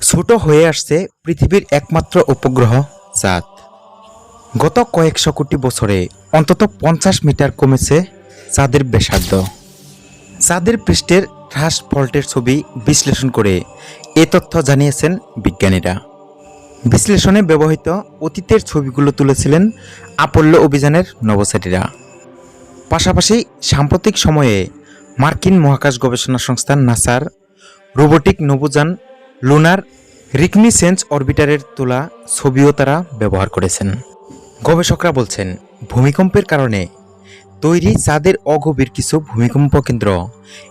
ছোট হয়ে আসছে পৃথিবীর একমাত্র উপগ্রহ চাঁদ গত কয়েকশো কোটি বছরে অন্তত পঞ্চাশ মিটার কমেছে চাঁদের ব্যাসার্ধ। চাঁদের পৃষ্ঠের হ্রাস ফল্টের ছবি বিশ্লেষণ করে এ তথ্য জানিয়েছেন বিজ্ঞানীরা। বিশ্লেষণে ব্যবহৃত অতীতের ছবিগুলো তুলেছিলেন আপল্য অভিযানের নভোচারীরা। পাশাপাশি সাম্প্রতিক সময়ে মার্কিন মহাকাশ গবেষণা সংস্থা নাসার রোবোটিক নভোযান লুনার রিকনিসেন্স অরবিটারের তোলা ছবিও তারা ব্যবহার করেছেন। গবেষকরা বলছেন, ভূমিকম্পের কারণে তৈরি চাঁদের অগভীর কিছু ভূমিকম্প কেন্দ্র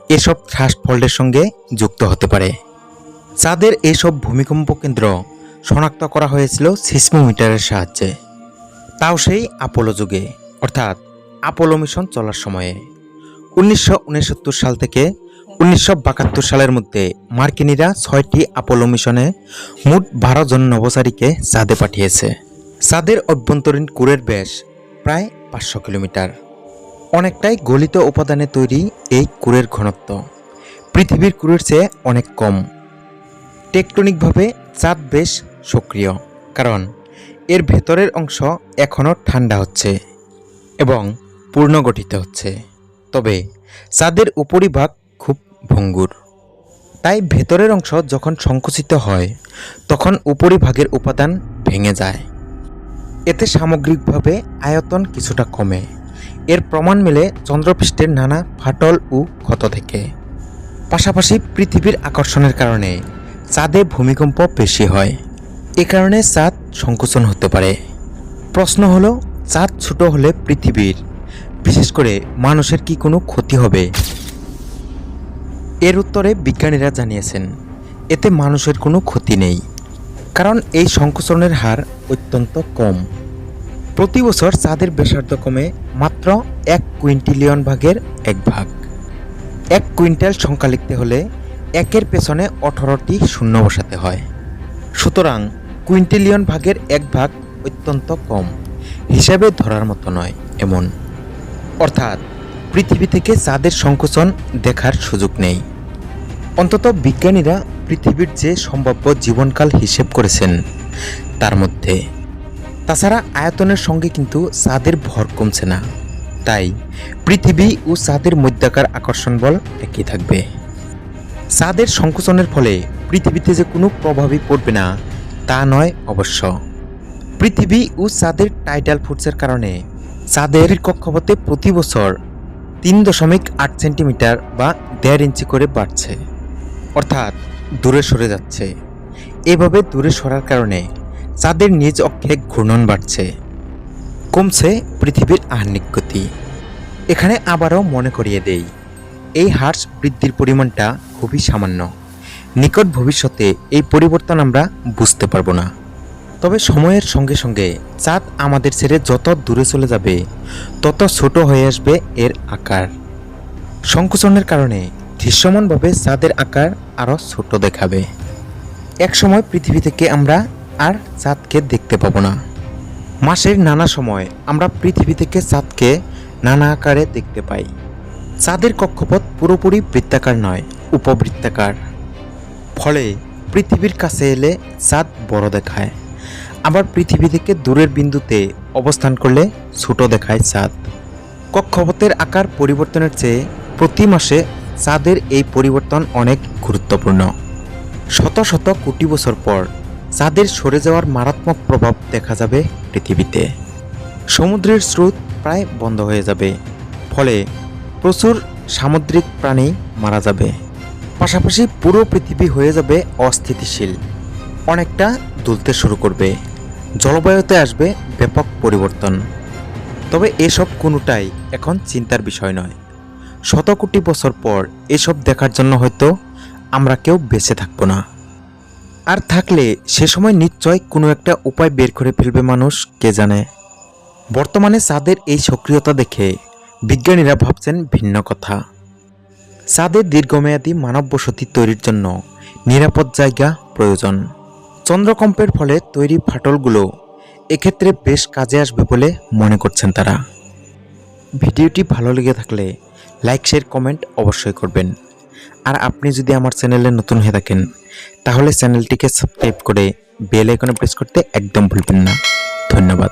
এসব থ্রাস্ট ফল্টের সঙ্গে যুক্ত হতে পারে। চাঁদের এসব ভূমিকম্প কেন্দ্র শনাক্ত করা হয়েছিল সিসমোমিটারের সাহায্যে। তাও সেই আপোলো যুগে, অর্থাৎ আপোলো মিশন চলার সময়ে। উনিশশো উনসত্তর সাল থেকে উনিশশো বাহাত্তর সালের মধ্যে মার্কিনীরা ছয়টি আপোলো মিশনে মোট বারো জন নভোচারীকে চাঁদে পাঠিয়েছে। চাঁদের অভ্যন্তরীণ কুরের ব্যাস প্রায় পাঁচশো কিলোমিটার। অনেকটাই গলিত উপাদানে তৈরি এই কুরের ঘনত্ব। পৃথিবীর কুরের চেয়ে অনেক কম। টেকটনিকভাবে চাঁদ বেশ সক্রিয়, কারণ এর ভেতরের অংশ এখনও ঠান্ডা হচ্ছে এবং পূর্ণগঠিত হচ্ছে। তবে চাঁদের উপরিভাগ খুব ভঙ্গুর। তাই ভেতরের অংশ যখন সংকুচিত হয়, তখন উপরিভাগের উপাদান ভেঙে যায়। এতে সামগ্রিকভাবে আয়তন কিছুটা কমে। এর প্রমাণ মেলে চন্দ্রপৃষ্ঠের নানা ফাটল ও ক্ষত থেকে। পাশাপাশি পৃথিবীর আকর্ষণের কারণে চাঁদে ভূমিকম্প বেশি হয়। এ কারণে চাঁদ সংকোচন হতে পারে। প্রশ্ন হলো, চাঁদ ছোট হলে পৃথিবীর, বিশেষ করে মানুষের কি কোনো ক্ষতি হবে? এর উত্তরে বিজ্ঞানীরা জানিয়েছেন, এতে মানুষের কোনো ক্ষতি নেই, কারণ এই সংকোচনের হার অত্যন্ত কম। প্রতি বছর চাঁদের ব্যাসার্ধ কমে মাত্র এক কুইন্টিলিয়ন ভাগের এক ভাগ। এক কুইন্টাল সংখ্যা লিখতে হলে একের পেছনে অঠারোটি শূন্য বসাতে হয়। সুতরাং কুইন্টিলিয়ন ভাগের এক ভাগ অত্যন্ত কম, হিসাবে ধরার মতো নয়, এমন। অর্থাৎ পৃথিবী থেকে চাঁদের সংকোচন দেখার সুযোগ নেই। অন্তত বিজ্ঞানীরা পৃথিবীর যে সম্ভাব্য জীবনকাল হিসেব করেছেন, তার মধ্যে। তাছাড়া আয়তনের সঙ্গে কিন্তু চাঁদের ভর কমছে না। তাই পৃথিবী ও চাঁদের মধ্যাকার আকর্ষণ বল একই থাকবে। চাঁদের সংকোচনের ফলে পৃথিবীতে যে কোনো প্রভাবই পড়বে না, তা নয় অবশ্য। পৃথিবী ও চাঁদের টাইডাল ফোর্সের কারণে চাঁদের কক্ষপথে প্রতি বছর তিন দশমিক আট সেন্টিমিটার বা দেড় ইঞ্চি করে বাড়ছে। অর্থাৎ দূরে সরে যাচ্ছে। এভাবে দূরে সরার কারণে চাঁদের নিজ অক্ষে ঘূর্ণন বাড়ছে। কমছে পৃথিবীর আহ্নিক গতি। এখানে আবারও মনে করিয়ে দেই, এই হ্রাস বৃদ্ধির পরিমাণটা খুবই সামান্য। নিকট ভবিষ্যতে এই পরিবর্তন আমরা বুঝতে পারব না। তবে সময়ের সঙ্গে সঙ্গে চাঁদ আমাদের ছেড়ে যত দূরে চলে যাবে, তত ছোট হয়ে আসবে এর আকার। সংকোচনের কারণে দৃশ্যমানভাবে চাঁদের আকার আরও ছোট দেখাবে। একসময় পৃথিবী থেকে আমরা আর চাঁদকে দেখতে পাবো না। মাসের নানা সময় আমরা পৃথিবী থেকে চাঁদকে নানা আকারে দেখতে পাই। চাঁদের কক্ষপথ পুরোপুরি বৃত্তাকার নয়, উপবৃত্তাকার। ফলে পৃথিবীর কাছে এলে চাঁদ বড় দেখায়। আবার পৃথিবী থেকে দূরের বিন্দুতে অবস্থান করলে ছোট দেখায় চাঁদ কক্ষপথের আকার পরিবর্তনের চেয়ে প্রতি মাসে চাঁদের এই পরিবর্তন অনেক গুরুত্বপূর্ণ। শত শত কোটি বছর পর চাঁদের সরে যাওয়ার মারাত্মক প্রভাব দেখা যাবে পৃথিবীতে। সমুদ্রের স্রোত প্রায় বন্ধ হয়ে যাবে। ফলে প্রচুর সামুদ্রিক প্রাণী মারা যাবে। পাশাপাশি পুরো পৃথিবী হয়ে যাবে অস্থিতিশীল। অনেকটা দুলতে শুরু করবে। জলবায়ুতে আসবে ব্যাপক পরিবর্তন। তবে এসব কোনোটাই এখন চিন্তার বিষয় নয়। শত কোটি বছর পর এসব দেখার জন্য হয়তো আমরা কেউ বেঁচে থাকব না। আর থাকলে সে সময় নিশ্চয় কোনো একটা উপায় বের করে ফেলবে মানুষ, কে জানে? বর্তমানে চাঁদের এই সক্রিয়তা দেখে বিজ্ঞানীরা ভাবছেন ভিন্ন কথা। চাঁদের দীর্ঘমেয়াদী মানব বসতি তৈরির জন্য নিরাপদ জায়গা প্রয়োজন। চন্দ্রকম্পের ফলে তৈরি ফাটলগুলো এক্ষেত্রে বেশ কাজে আসবে বলে মনে করছেন তারা। ভিডিওটি ভালো লেগে থাকলে লাইক শেয়ার কমেন্ট অবশ্যই করবেন। আর আপনি যদি আমার চ্যানেলে নতুন হয়ে থাকেন, তাহলে চ্যানেলটিকে সাবস্ক্রাইব করে বেল আইকনে প্রেস করতে একদম ভুলবেন না। ধন্যবাদ।